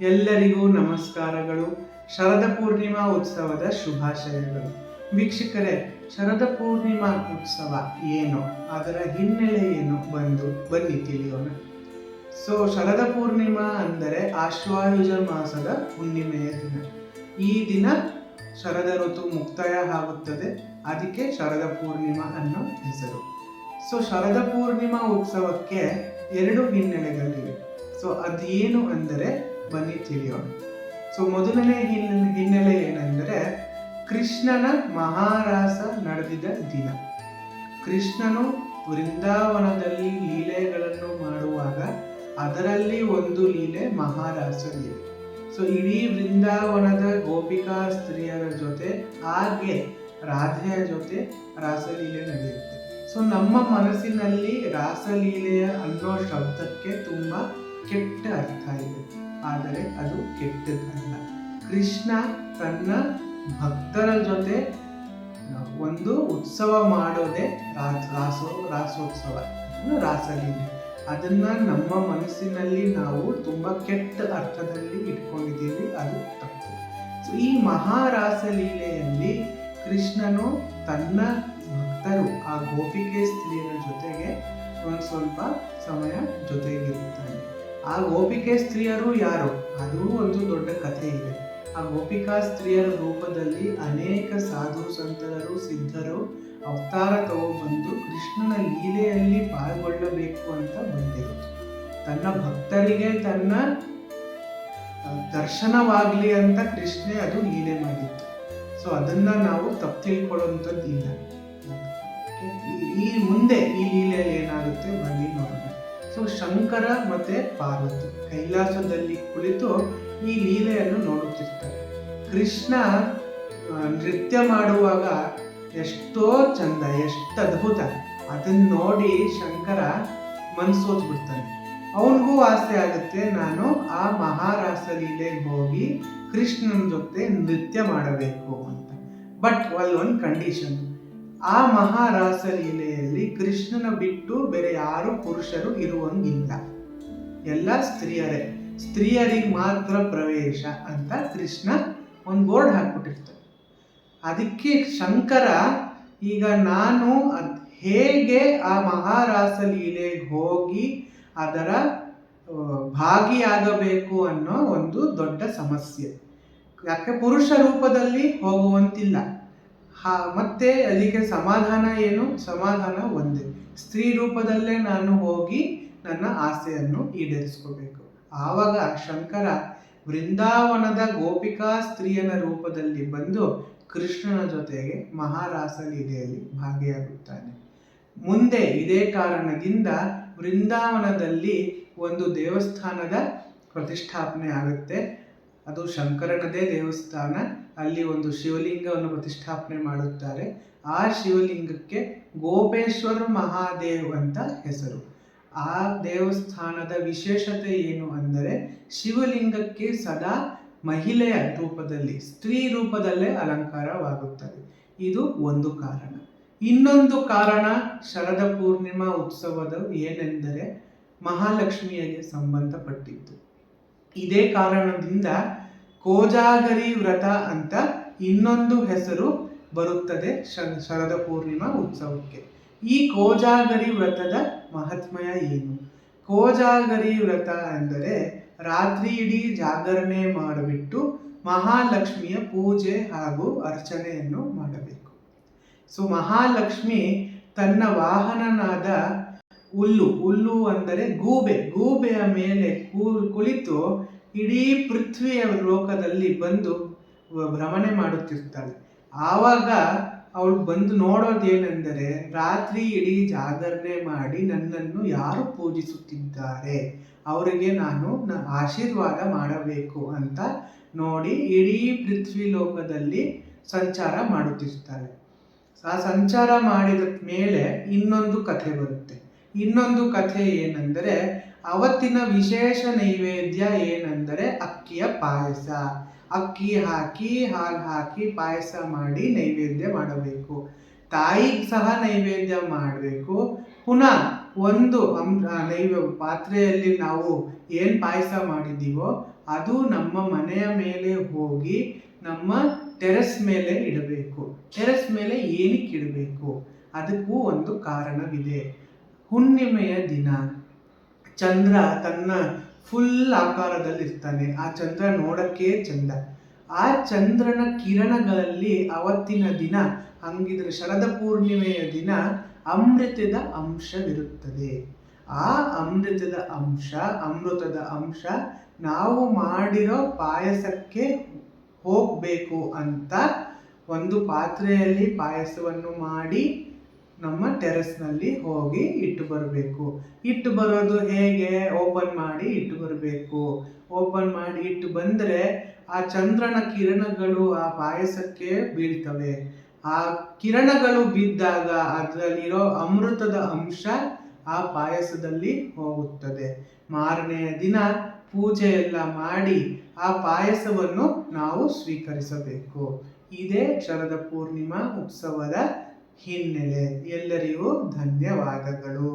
ಎಲ್ಲರಿಗೂ ನಮಸ್ಕಾರಗಳು. ಶರದ ಪೂರ್ಣಿಮಾ ಉತ್ಸವದ ಶುಭಾಶಯಗಳು. ವೀಕ್ಷಕರೇ, ಶರದ ಪೂರ್ಣಿಮಾ ಉತ್ಸವ ಏನು? ಅದರ ಹಿನ್ನೆಲೆ ಏನು ಬಂದು ಬನ್ನಿ ತಿಳಿಯೋಣ. ಸೊ ಶರದ ಪೂರ್ಣಿಮಾ ಅಂದರೆ ಆಶ್ವಾಯುಜ ಮಾಸದ ಹುಣ್ಣಿಮೆಯ ದಿನ. ಈ ದಿನ ಶರದ ಋತು ಮುಕ್ತಾಯ ಆಗುತ್ತದೆ. ಅದಕ್ಕೆ ಶರದ ಪೂರ್ಣಿಮಾ ಅನ್ನೋ ಹೆಸರು. ಸೊ ಶರದ ಪೂರ್ಣಿಮಾ ಉತ್ಸವಕ್ಕೆ ಎರಡು ಹಿನ್ನೆಲೆಗಳಿವೆ. ಸೊ ಅದೇನು ಅಂದರೆ ಬನ್ನಿ ತಿಳಿಯೋಣ ಸೊ ಮೊದಲನೇ ಹಿನ್ನೆಲೆ ಹಿನ್ನೆಲೆ ಏನೆಂದರೆ, ಕೃಷ್ಣನ ಮಹಾರಾಸ ನಡೆದಿದ್ದ ದಿನ. ಕೃಷ್ಣನು ವೃಂದಾವನದಲ್ಲಿ ಲೀಲೆಗಳನ್ನು ಮಾಡುವಾಗ ಅದರಲ್ಲಿ ಒಂದು ಲೀಲೆ ಮಹಾರಾಸ ಲೀಲೆ ಸೊ ಇಡೀ ವೃಂದಾವನದ ಗೋಪಿಕಾ ಸ್ತ್ರೀಯರ ಜೊತೆ, ಹಾಗೆ ರಾಧೆಯ ಜೊತೆ ರಾಸಲೀಲೆ ನಡೆಯುತ್ತೆ. ಸೊ ನಮ್ಮ ಮನಸ್ಸಿನಲ್ಲಿ ರಾಸಲೀಲೆಯ ಅನ್ನೋ ಶಬ್ದಕ್ಕೆ ತುಂಬ ಕೆಟ್ಟ ಅರ್ಥ ಇದೆ. ಆದರೆ ಅದು ಕೆಟ್ಟದ್ದಲ್ಲ. ಕೃಷ್ಣ ತನ್ನ ಭಕ್ತರ ಜೊತೆ ಒಂದು ಉತ್ಸವ ಮಾಡೋದೇ ರಾಸ ರಾಸೋ, ರಾಸೋತ್ಸವ ರಾಸಲೀಲೆ. ಅದನ್ನ ನಮ್ಮ ಮನಸ್ಸಿನಲ್ಲಿ ನಾವು ತುಂಬ ಕೆಟ್ಟ ಅರ್ಥದಲ್ಲಿ ಇಟ್ಕೊಂಡಿದ್ದೀವಿ, ಅದು ತಪ್ಪು. ಸೊ ಈ ಮಹಾರಾಸಲೀಲೆಯಲ್ಲಿ ಕೃಷ್ಣನು ತನ್ನ ಭಕ್ತರು, ಆ ಗೋಪಿಕೆ ಸ್ತ್ರೀಯರ ಜೊತೆಗೆ ಒಂದು ಸ್ವಲ್ಪ ಸಮಯ ಜೊತೆಗಿರುತ್ತಾನೆ ಆ ಗೋಪಿಕೆ ಸ್ತ್ರೀಯರು ಯಾರು? ಅದು ಒಂದು ದೊಡ್ಡ ಕಥೆ ಇದೆ. ಆ ಗೋಪಿಕಾ ಸ್ತ್ರೀಯರ ರೂಪದಲ್ಲಿ ಅನೇಕ ಸಾಧು ಸಂತರು, ಸಿದ್ಧರು ಅವತಾರ ತಗೊಬಂದು ಕೃಷ್ಣನ ಲೀಲೆಯಲ್ಲಿ ಪಾಲ್ಗೊಳ್ಳಬೇಕು ಅಂತ ಬಂದಿರೋದು ತನ್ನ ಭಕ್ತರಿಗೆ ತನ್ನ ದರ್ಶನವಾಗಲಿ ಅಂತ ಕೃಷ್ಣ ಅದು ಲೀಲೆ ಮಾಡಿತ್ತು. ಸೊ, ಅದನ್ನ ನಾವು ತಪ್ಪು ತಿಳ್ಕೊಳ್ಳುವಂಥದ್ದು ಇಲ್ಲ ಈ ಮುಂದೆ ಈ ಲೀಲೆಯಲ್ಲಿ ಏನಾಗುತ್ತೆ? ಬನ್ನಿ ನೋಡೋಣ. ಸೊ ಶಂಕರ ಮತ್ತೆ ಪಾರ್ವತಿ ಕೈಲಾಸದಲ್ಲಿ ಕುಳಿತು ಈ ಲೀಲೆಯನ್ನು ನೋಡುತ್ತಿರ್ತಾರೆ. ಕೃಷ್ಣ ನೃತ್ಯ ಮಾಡುವಾಗ ಎಷ್ಟೋ ಚಂದ, ಎಷ್ಟು ಅದ್ಭುತ. ಅದನ್ನು ನೋಡಿ ಶಂಕರ ಮನ್ಸೋತ್ ಬಿಡ್ತಾನೆ ಅವನಿಗೂ ಆಸೆ ಆಗುತ್ತೆ, ನಾನು ಆ ಮಹಾರಾಸ ಲೀಲೆಗೆ ಹೋಗಿ ಕೃಷ್ಣನ ಜೊತೆ ನೃತ್ಯ ಮಾಡಬೇಕು ಅಂತ. ಬಟ್, ಅಲ್ಲಿ ಒಂದು ಕಂಡೀಷನ್ ಆ ಮಹಾರಾಸ ಲೀಲೆಯಲ್ಲಿ ಕೃಷ್ಣನ ಬಿಟ್ಟು ಬೇರೆ ಯಾರು ಪುರುಷರು ಇರುವಂಗಿಲ್ಲ. ಎಲ್ಲ ಸ್ತ್ರೀಯರೇ, ಸ್ತ್ರೀಯರಿಗೆ ಮಾತ್ರ ಪ್ರವೇಶ ಅಂತ ಕೃಷ್ಣ ಒಂದು ಬೋರ್ಡ್ ಹಾಕ್ಬಿಟ್ಟಿರ್ತಾರೆ ಅದಕ್ಕೆ ಶಂಕರ, ಈಗ ನಾನು ಹೇಗೆ ಆ ಮಹಾರಾಸ ಲೀಲೆಗೆ ಹೋಗಿ ಅದರ ಭಾಗಿಯಾಗಬೇಕು ಅನ್ನೋ ಒಂದು ದೊಡ್ಡ ಸಮಸ್ಯೆ. ಯಾಕೆ ಪುರುಷ ರೂಪದಲ್ಲಿ ಹೋಗುವಂತಿಲ್ಲ. ಹಾ, ಮತ್ತೆ ಅದಕ್ಕೆ ಸಮಾಧಾನ ಏನು? ಸಮಾಧಾನ ಒಂದೇ. ಸ್ತ್ರೀ ರೂಪದಲ್ಲೇ ನಾನು ಹೋಗಿ ನನ್ನ ಆಸೆಯನ್ನು ಈಡೇರಿಸ್ಕೋಬೇಕು. ಆವಾಗ ಶಂಕರ ವೃಂದಾವನದ ಗೋಪಿಕಾ ಸ್ತ್ರೀಯನ ರೂಪದಲ್ಲಿ ಬಂದು ಕೃಷ್ಣನ ಜೊತೆಗೆ ಮಹಾರಾಸ ಲೀಲೆಯಲ್ಲಿ ಭಾಗಿಯಾಗುತ್ತಾನೆ. ಮುಂದೆ ಇದೇ ಕಾರಣದಿಂದ ವೃಂದಾವನದಲ್ಲಿ ಒಂದು ದೇವಸ್ಥಾನದ ಪ್ರತಿಷ್ಠಾಪನೆ ಆಗುತ್ತೆ. ಅದು ಶಂಕರನದೇ ದೇವಸ್ಥಾನ. ಅಲ್ಲಿ ಒಂದು ಶಿವಲಿಂಗವನ್ನು ಪ್ರತಿಷ್ಠಾಪನೆ ಮಾಡುತ್ತಾರೆ. ಆ ಶಿವಲಿಂಗಕ್ಕೆ ಗೋಪೇಶ್ವರ ಮಹಾದೇವ್ ಅಂತ ಹೆಸರು. ಆ ದೇವಸ್ಥಾನದ ವಿಶೇಷತೆ ಏನು ಅಂದರೆ, ಶಿವಲಿಂಗಕ್ಕೆ ಸದಾ ಮಹಿಳೆಯ ರೂಪದಲ್ಲಿ, ಸ್ತ್ರೀ ರೂಪದಲ್ಲೇ ಅಲಂಕಾರವಾಗುತ್ತದೆ. ಇದು ಒಂದು ಕಾರಣ. ಇನ್ನೊಂದು ಕಾರಣ ಶರದ ಪೂರ್ಣಿಮಾ ಉತ್ಸವದ ಏನೆಂದರೆ ಮಹಾಲಕ್ಷ್ಮಿಯಗೆ ಸಂಬಂಧಪಟ್ಟಿದ್ದು. ಇದೇ ಕಾರಣದಿಂದ ಕೋಜಾಗರಿ ವ್ರತ ಅಂತ ಇನ್ನೊಂದು ಹೆಸರು ಬರುತ್ತದೆ ಶರ ಶರದ ಪೂರ್ಣಿಮಾ ಉತ್ಸವಕ್ಕೆ. ಈ ಕೋಜಾಗರಿ ವ್ರತದ ಮಹಾತ್ಮಯ ಏನು? ಕೋಜಾಗರಿ ವ್ರತ ಎಂದರೆ ರಾತ್ರಿ ಇಡೀ ಜಾಗರಣೆ ಮಾಡಿಬಿಟ್ಟು ಮಹಾಲಕ್ಷ್ಮಿಯ ಪೂಜೆ ಹಾಗೂ ಅರ್ಚನೆಯನ್ನು ಮಾಡಬೇಕು. ಸೊ ಮಹಾಲಕ್ಷ್ಮಿ ತನ್ನ ವಾಹನನಾದ ಹುಲ್ಲು. ಹುಲ್ಲು ಅಂದರೆ ಗೂಬೆ. ಗೂಬೆಯ ಮೇಲೆ ಕುಳಿತು ಇಡೀ ಪೃಥ್ವಿಯ ಲೋಕದಲ್ಲಿ ಬಂದು ಭ್ರಮಣೆ ಮಾಡುತ್ತಿರ್ತಾಳೆ. ಆವಾಗ ಅವಳು ಬಂದು ನೋಡೋದೇನೆಂದರೆ ರಾತ್ರಿ ಇಡೀ ಜಾಗರಣೆ ಮಾಡಿ ನನ್ನನ್ನು ಯಾರು ಪೂಜಿಸುತ್ತಿದ್ದಾರೆ? ಅವರಿಗೆ ನಾನು ಆಶೀರ್ವಾದ ಮಾಡಬೇಕು ಅಂತ ನೋಡಿ ಇಡೀ ಪೃಥ್ವಿ ಲೋಕದಲ್ಲಿ ಸಂಚಾರ ಮಾಡುತ್ತಿರ್ತಾಳೆ. ಆ ಸಂಚಾರ ಮಾಡಿದ ಮೇಲೆ ಇನ್ನೊಂದು ಕಥೆ ಬರುತ್ತೆ. ಇನ್ನೊಂದು ಕಥೆ ಏನೆಂದರೆ, ಅವತ್ತಿನ ವಿಶೇಷ ನೈವೇದ್ಯ ಏನೆಂದರೆ ಅಕ್ಕಿಯ ಪಾಯಸ. ಅಕ್ಕಿ ಹಾಕಿ, ಹಾಲು ಹಾಕಿ ಪಾಯಸ ಮಾಡಿ ನೈವೇದ್ಯ ಮಾಡಬೇಕು. ತಾಯಿಗೆ ಸಹ ನೈವೇದ್ಯ ಮಾಡಬೇಕು. ಪುನಃ ಒಂದು ಅಂ- ಪಾತ್ರೆಯಲ್ಲಿ ನಾವು ಏನು ಪಾಯಸ ಮಾಡಿದ್ದೀವೋ ಅದು ನಮ್ಮ ಮನೆಯ ಮೇಲೆ ಹೋಗಿ ನಮ್ಮ ಟೆರೆಸ್ ಮೇಲೆ ಇಡಬೇಕು. ಟೆರೆಸ್ ಮೇಲೆ ಏನಕ್ಕೆ ಇಡಬೇಕು? ಅದಕ್ಕೂ ಒಂದು ಕಾರಣವಿದೆ. ಹುಣ್ಣಿಮೆಯ ದಿನ. ಚಂದ್ರ ತನ್ನ ಫುಲ್ ಆಕಾರದಲ್ಲಿರ್ತಾನೆ. ಆ ಚಂದ್ರ ನೋಡಕ್ಕೆ ಚಂದ. ಆ ಚಂದ್ರನ ಕಿರಣಗಳಲ್ಲಿ ಅವತ್ತಿನ ದಿನ, ಹಂಗಿದ್ರೆ ಶರದ ಪೂರ್ಣಿಮೆಯ ದಿನ, ಅಮೃತದ ಅಂಶವಿರುತ್ತದೆ. ಆ ಅಮೃತದ ಅಂಶ ಅಮೃತದ ಅಂಶ ನಾವು ಮಾಡಿರೋ ಪಾಯಸಕ್ಕೆ ಹೋಗಬೇಕು ಅಂತ ಒಂದು ಪಾತ್ರೆಯಲ್ಲಿ ಪಾಯಸವನ್ನು ಮಾಡಿ ನಮ್ಮ ಟೆರೆಸ್ನಲ್ಲಿ ಹೋಗಿ ಇಟ್ಟು ಬರಬೇಕು. ಇಟ್ಟು ಬರೋದು ಹೇಗೆ? ಓಪನ್ ಮಾಡಿ ಇಟ್ಟು ಬರಬೇಕು. ಓಪನ್ ಮಾಡಿ ಇಟ್ಟು ಬಂದರೆ ಆ ಚಂದ್ರನ ಕಿರಣಗಳು ಆ ಪಾಯಸಕ್ಕೆ ಬೀಳ್ತವೆ. ಆ ಕಿರಣಗಳು ಬಿದ್ದಾಗ ಅದರಲ್ಲಿರೋ ಅಮೃತದ ಅಂಶ ಆ ಪಾಯಸದಲ್ಲಿ ಹೋಗುತ್ತದೆ. ಮಾರನೆಯ ದಿನ ಪೂಜೆ ಎಲ್ಲ ಮಾಡಿ ಆ ಪಾಯಸವನ್ನು ನಾವು ಸ್ವೀಕರಿಸಬೇಕು. ಇದೇ ಶರದ ಪೂರ್ಣಿಮಾ ಉತ್ಸವದ ಹಿನ್ನೆಲೆ ಎಲ್ಲರಿಗೂ ಧನ್ಯವಾದಗಳು.